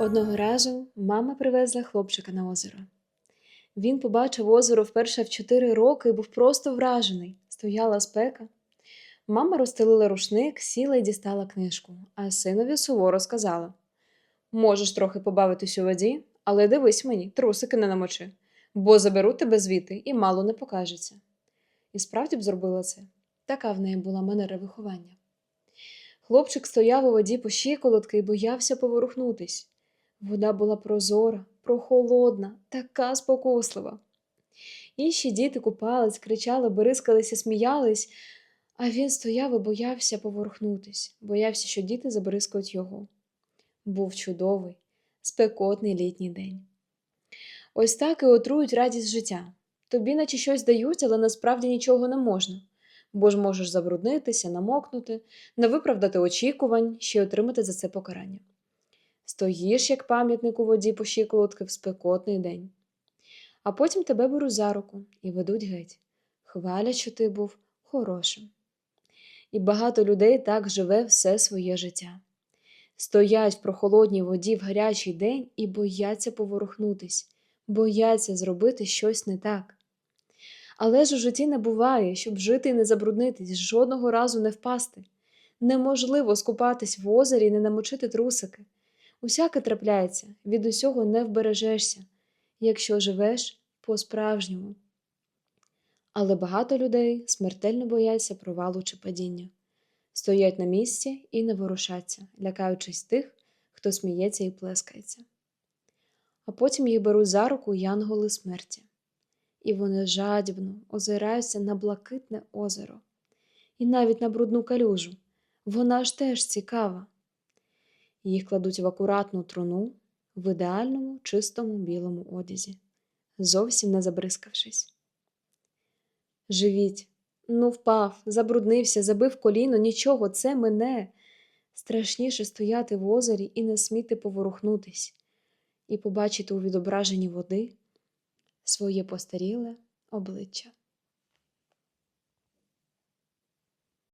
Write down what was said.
Одного разу мама привезла хлопчика на озеро. Він побачив озеро вперше в чотири роки і був просто вражений. Стояла спека. Мама розстелила рушник, сіла і дістала книжку, а синові суворо сказала: Можеш трохи побавитись у воді, але дивись мені, трусики не намочи, бо заберу тебе звідти і мало не покажеться. І справді б зробила це. Така в неї була манера виховання. Хлопчик стояв у воді по щиколотки і боявся поворухнутись. Вода була прозора, прохолодна, така спокуслива. Інші діти купались, кричали, бризкались і сміялись, а він стояв і боявся поворухнутись, боявся, що діти забризкають його. Був чудовий, спекотний літній день. Ось так і отрують радість життя. Тобі наче щось дають, але насправді нічого не можна, бо ж можеш забруднитися, намокнути, не виправдати очікувань, ще й отримати за це покарання. Стоїш, як пам'ятник у воді по щиколотки в спекотний день. А потім тебе беруть за руку і ведуть геть, хвалять, що ти був хорошим. І багато людей так живе все своє життя. Стоять в прохолодній воді в гарячий день і бояться поворухнутись, бояться зробити щось не так. Але ж у житті не буває, щоб жити і не забруднитись, жодного разу не впасти. Неможливо скупатись в озері і не намочити трусики. Усяке трапляється, від усього не вбережешся, якщо живеш по-справжньому. Але багато людей смертельно бояться провалу чи падіння, стоять на місці і не ворушаться, лякаючись тих, хто сміється і плескається. А потім їх беруть за руку янголи смерті, і вони жадібно озираються на блакитне озеро, і навіть на брудну калюжу. Вона ж теж цікава. Їх кладуть в акуратну труну в ідеальному чистому білому одязі, зовсім не забризкавшись. Живіть, ну впав, забруднився, забив коліно, нічого, це мене. Страшніше стояти в озері і не сміти поворухнутись, і побачити у відображенні води своє постаріле обличчя.